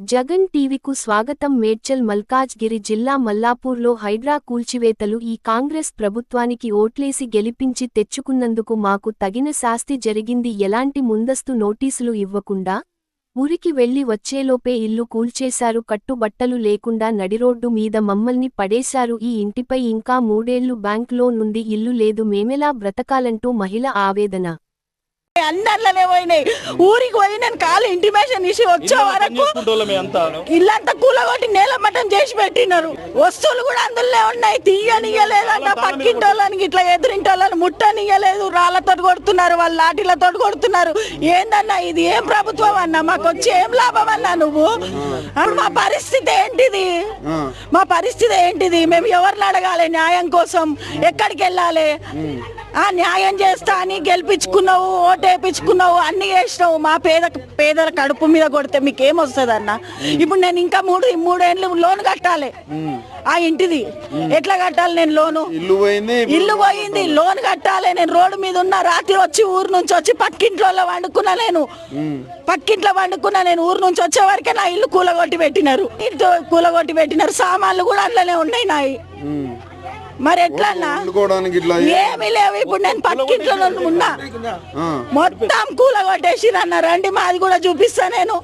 జగన్ టీవీకు స్వాగతం మేడ్చల్ మల్కాజ్గిరి జిల్లా మల్లాపూర్లో హైడ్రా కూల్చివేతలు ఈ కాంగ్రెస్ ప్రభుత్వానికి ఓట్లేసి గెలిపించి తెచ్చుకున్నందుకు మాకు తగిన శాస్తి జరిగింది ఎలాంటి ముందస్తు నోటీసులు ఇవ్వకుండా ఊరికి వెళ్ళి వచ్చేలోపే ఇల్లు కూల్చేశారు కట్టుబట్టలు లేకుండా నడిరోడ్డు మీద మమ్మల్ని పడేశారు ఈ ఇంటిపై ఇంకా మూడేళ్ళు బ్యాంక్లో నుండి ఇల్లు లేదు మేమెలా బ్రతకాలంటూ మహిళ ఆవేదన అందరిలోనే పోయినాయి. ఊరికి పోయి నేను కాలు ఇంటిమేషన్ ఇచ్చి వచ్చే వరకు ఇల్లంతా కూలగొట్టి నేల మట్టం చేసి పెట్టినారు. వస్తువులు కూడా అందులోనే ఉన్నాయి. తీయనియలేదంట పక్కింటి వాళ్ళని ఇట్లా ఎదురింటి వాళ్ళని ముట్టనియలేదు రాళ్ళతో కొడుతున్నారు. వాళ్ళు లాఠీలతో కొడుతున్నారు. ఏందన్నా ఇది? ఏం ప్రభుత్వం అన్నా? మాకు వచ్చి ఏం లాభం అన్నా నువ్వు? మా పరిస్థితి ఏంటిది? మా పరిస్థితి ఏంటిది? మేము ఎవరిని అడగాలి న్యాయం కోసం? ఎక్కడికి వెళ్ళాలి? ఆ న్యాయం చేస్తా అని గెలిపించుకున్నావు ఓటేపించుకున్నావు అన్ని చేసినావు మా పేద పేదల కడుపు మీద కొడితే మీకు ఏమొస్తుంది అన్న ఇప్పుడు నేను ఇంకా మూడు మూడేళ్ళు లోన్ కట్టాలి. ఆ ఇంటిది ఎట్లా కట్టాలి నేను లోను? ఇల్లు పోయింది ఇల్లు పోయింది లోన్ కట్టాలి. నేను రోడ్డు మీద ఉన్న రాత్రి వచ్చి ఊరు నుంచి వచ్చి పక్కింట్లో వండుకున్నా నేను. పక్కింట్లో వండుకున్నా నేను ఊరు నుంచి వచ్చే వరకే నా ఇల్లు కూలగొట్టి పెట్టినారు. ఇంట్లో కూలగొట్టి పెట్టినారు సామాన్లు కూడా అందులోనే ఉన్నాయి నాయి. మరి ఎట్లా అన్నా వండుకోవడానికి ఇట్లా ఏమీ లేవు. ఇప్పుడు నేను పక్కింట్లో ఉన్నా. మొత్తం కూలగొట్టేసి అన్న రండి మాది కూడా చూపిస్తా నేను.